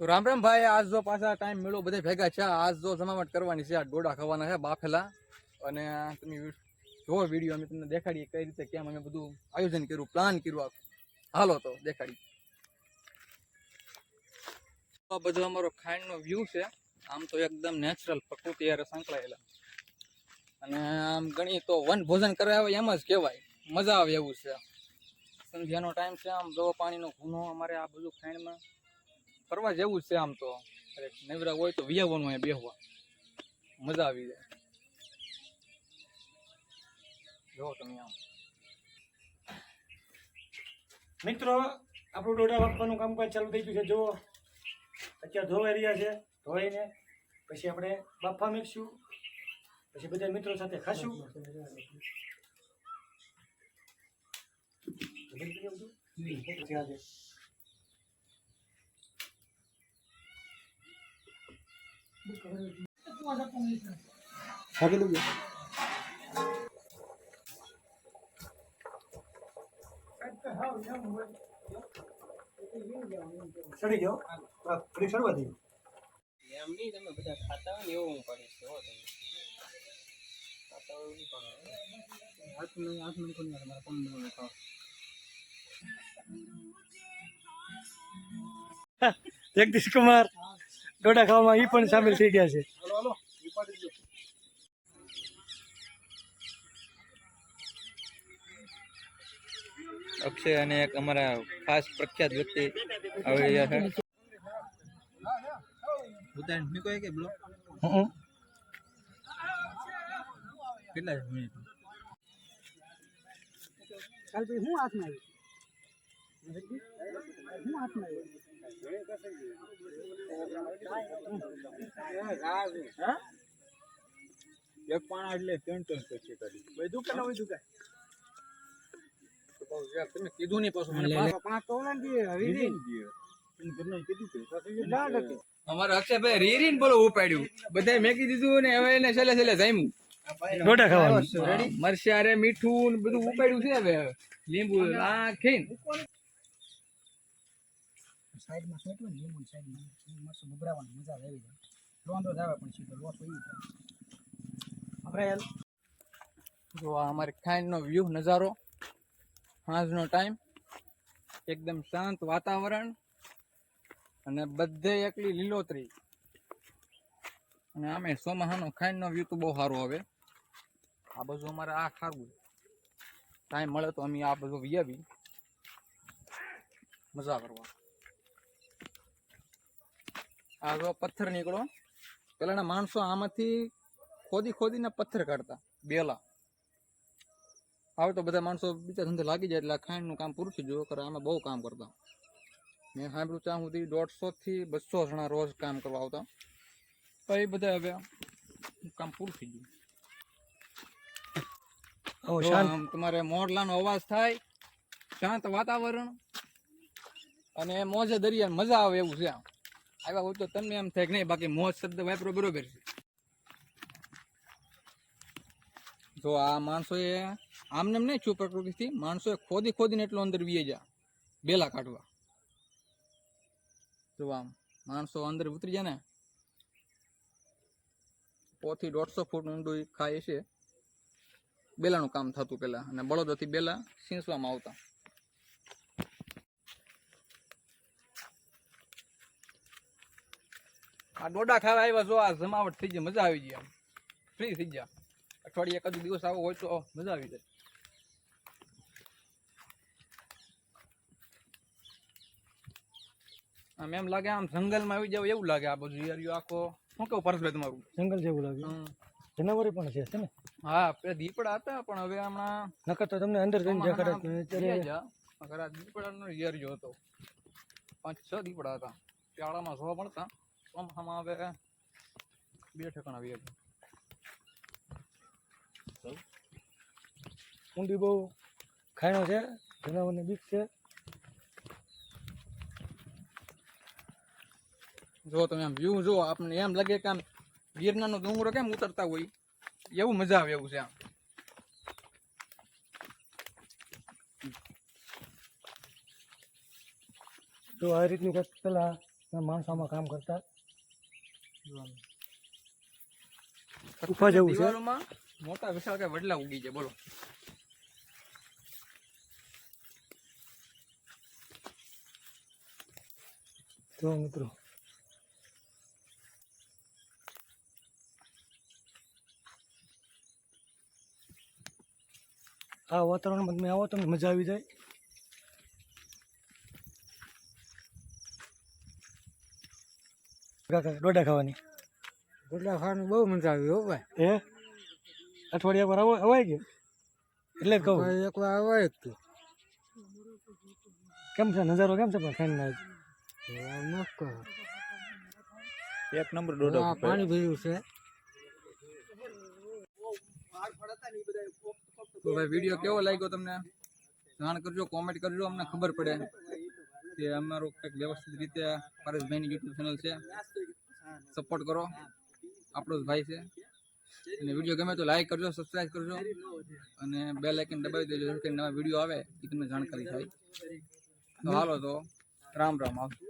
તો રામ રામ ભાઈ, આજ જો પાછા ટાઈમ મેળો બધા ભેગા છે આજ જો જમાવટ કરવાની છે. આ ડોડા ખાવાના છે, બાફેલા. અને તમે જોવો વીડિયો અમે તમને દેખાડીએ કઈ રીતે, કેમ અમે બધું આયોજન કર્યું પ્લાન કર્યું આખું. હાલો તો દેખાડી આ બધો અમારો ખાંડનો વ્યૂ છે. આમ તો એકદમ નેચરલ પ્રકૃતિ યારે સંકળાયેલા. અને આમ ગણી તો વન ભોજન કરાવે એમ જ કહેવાય. મજા આવે એવું છે. સંધ્યાનો ટાઈમ છે. આમ જો પાણીનો ખૂનો અમારે આ બધું ખાંડમાં ફરવા જેવું જ છે આમ તો. નેવરા નવરા હોય તો વિયાવવાનું અહીંયા બેહવા. મજા આવી જાય. જો તમે આમ. મિત્રો આપણું ડોડા બાફવાનું કામકાજ ચાલુ થઈ ગયું છે. જુઓ અત્યારે ધોવાઈ રહ્યા છે. ધોઈને પછી આપણે બાફા મેકશું. પછી બધા મિત્રો સાથે ખાશું. ચડી જાઓ આ ઘડી ચડવા દઈએ એમ નહીં તમે બધા ખાતા હોય ને એવું હું કરીશ હો તમે ખાતા હોય એવું કરો હાથનું હાથનું કોણ મારા પંદર ખાવ જગદીશ કુમાર ડોડા ખાવામાં એ પણ સામેલ થઈ ગયા છે. અક્ષય અને એક અમારા ખાસ પ્રખ્યાત વ્યક્તિ આવી રહ્યા છે. ઉતાર નીકળે કે બ્લો હાથમાં કેટલા મિનિટ એક પાણા એટલે ત્રણ ત્રણ પછી કરી ભાઈ કે હોય દુકાન તમે કીધું નહીં પાછું મને પાછું અમારે અક્ષયભાઈ રીરીન બોલો ઉપાડ્યું. બધા મેકી દીધું ને હવે એને છેલ્લે છેલ્લે જામ્યું. ખાવાનું. મરચા મીઠું ને બધું ઉપાડ્યું છે હવે. લીંબુ નાખીને સાઈડમાં સોટવું ને લીંબુ સાઈડમાં મસ્ત ઉભરાવાની મજા આવે જાય. રોંદો જ આવે પણ સીધો લોટ હોય જાય. આપણે જો આ અમારી ખાંડનો વ્યૂ નજારો, સાંજનો ટાઈમ એકદમ શાંત વાતાવરણ અને બધે એકલી લીલોતરી. અને આમે સોમાહાનો ખાંડનો વ્યૂ તો બહુ સારો આવે. આ બધું અમારે આ ખાવું ટાઈમ મળે તો અમે આ બધું વિયાવી. મજા કરવા. આ પથ્થર નીકળો. પેલાના માણસો આમાંથી ખોદી ખોદીને પથ્થર કાઢતા બેલા. આવે તો બધા માણસો બીજા ધંધે લાગી જાય એટલે આ ખાંડનું કામ પૂરું થઈ ગયું કરે આમાં બહુ કામ કરતા. મેં સાંભળ્યું ત્યાં સુધી દોઢસોથી બસો જણા રોજ કામ કરવા આવતા. તો એ બધા હવે કામ પૂરું થઈ ગયું. તમારે મોરલાનો અવાજ થાય શાંત વાતાવરણ અને મોજે દરિયા મજા આવે એવું છે આમ. આવ્યા હોય તો તમને એમ થાય કે નહીં, બાકી મોજ શબ્દ વાપરો બરોબર છે. જો આ માણસોએ આમને નહીં છું પ્રકૃતિથી માણસોએ ખોદી ખોદીને એટલો અંદર વીએ જા, બેલા કાઢવા. જો આમ માણસો અંદર ઉતરી જાય ને, પોથી દોઢસો ફૂટ ઊંડું ખાય છે. બેલાનું કામ થતું પહેલાં, અને બળદોથી બેલા સીંચવામાં આવતા. આ ડોડા ખાવા આવ્યા જો આ જમાવટ થઈ જાય મજા આવી જાય ફ્રી થઈ જાય અઠવાડિયે એકાદ દિવસ આવો હોય તો મજા આવી જાય. આમ એમ લાગે આમ જંગલમાં આવી જાવ એવું લાગે આ બધું યાર આખો. શું કેવું પરેશભાઈ તમારું? જંગલ જેવું લાગે. જનાવરી પણ છે છે ને? હા પેલા દીપડા હતા પણ હવે હમણાં નકર તો તમને અંદર જઈને જ્યાં કરે તો અત્યારે દીપડાનો યર જો હતો. પાંચ છ દીપડા હતા. શાળામાં જોવા મળતા. ચોમાસામાં આવે બે ઠેકાણા આવી ઊંડી બહુ ખાણો છે જનાવરને બીક છે. જો તમે આમ વ્યૂ જો આપણને એમ લાગે કે આમ ગિરનારનો ડુંગરો કેમ ઉતરતા હોય? એવું મજા આવે એવું છે આમ. તો આ રીતની કંઈક પેલા માણસોમાં કામ કરતા. ઊભા જવું છે? મોટા વિશાળ કઈ વડલા ઉગી છે બોલો. જો મિત્રો. આ વાતાવરણમાં તમે આવો તમને મજા આવી જાય. કાકા ડોડા ખાવાની. રોટલા ખાવાની બહુ મજા આવી હો ભાઈ. એ અઠવાડિયા પર આવો અવાય કે એટલે જ કહું. એક વાર આવે જ તું. કેમ છે? નજારો કેમ છે પણ ખાઈને મસ્ત એક નંબર આ પાણી ભર્યું છે. તો ભાઈ વીડિયો કેવો લાગ્યો તમને? જાણ કરજો કોમેન્ટ કરજો અમને ખબર પડે. કે અમારું કંઈક વ્યવસ્થિત રીતે પરેશભાઈની યુટ્યુબ ચેનલ છે. સપોર્ટ કરો. આપણો જ ભાઈ છે. અને વીડિયો ગમે તો લાઈક કરજો સબસ્ક્રાઈબ કરજો. અને બે લાઇકન દબાવી દેજો કે નવા વીડિયો આવે, એ તમને જાણકારી થાય. તો હાલો તો, રામ રામ આવજો